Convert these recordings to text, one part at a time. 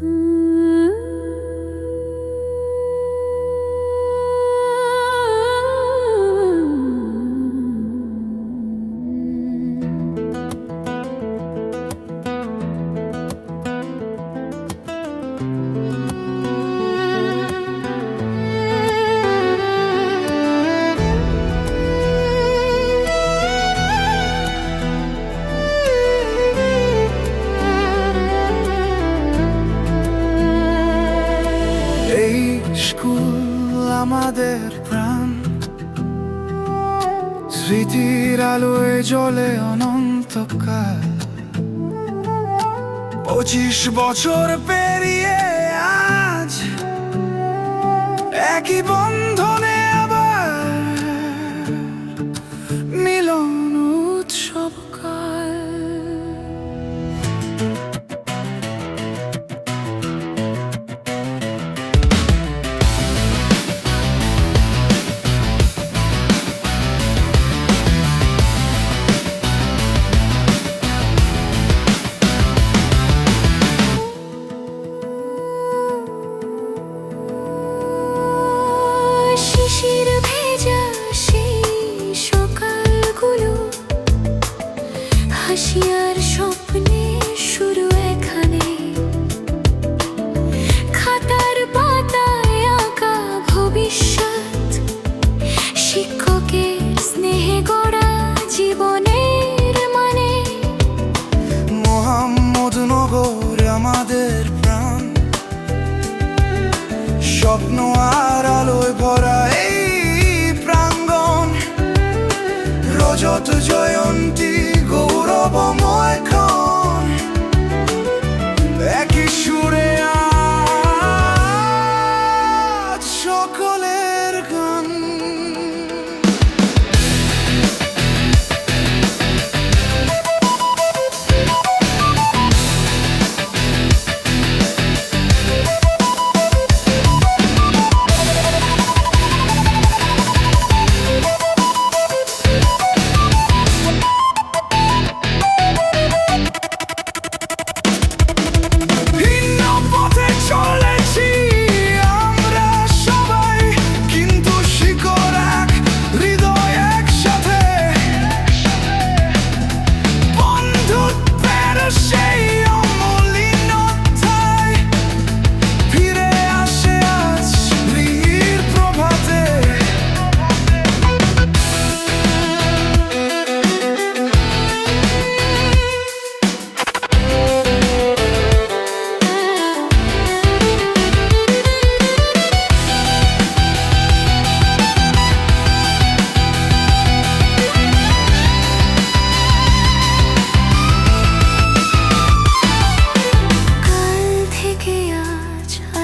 এই আমাদের প্রাণ। স্মৃতির আলোয় জলে অনন্তকাল। পঁচিশ বছর পেরিয়ে আজ একই বন্ধনে ভেজা সেই হাসিয়ার শুরু এখানে। খাতার পাতায় আঁকা ভবিষ্যৎ। শিক্ষকের স্নেহে স্বপ্ন আর আলোয় ভরা এই প্রাঙ্গণ রজত জয়ন্তী।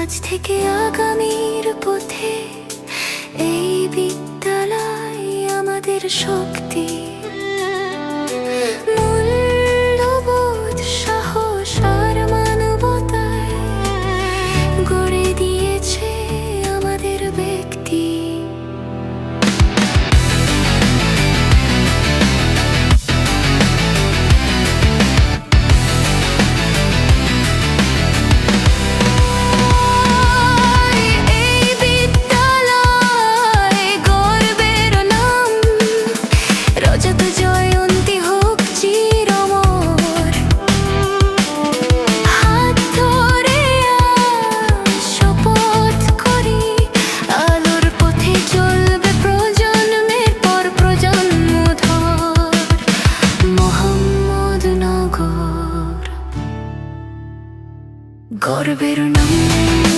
আজ থেকে আগামীর পথে এই বিদ্যালয় আমাদের শক্তি। মোহাম্মদনগর গর্বের নাম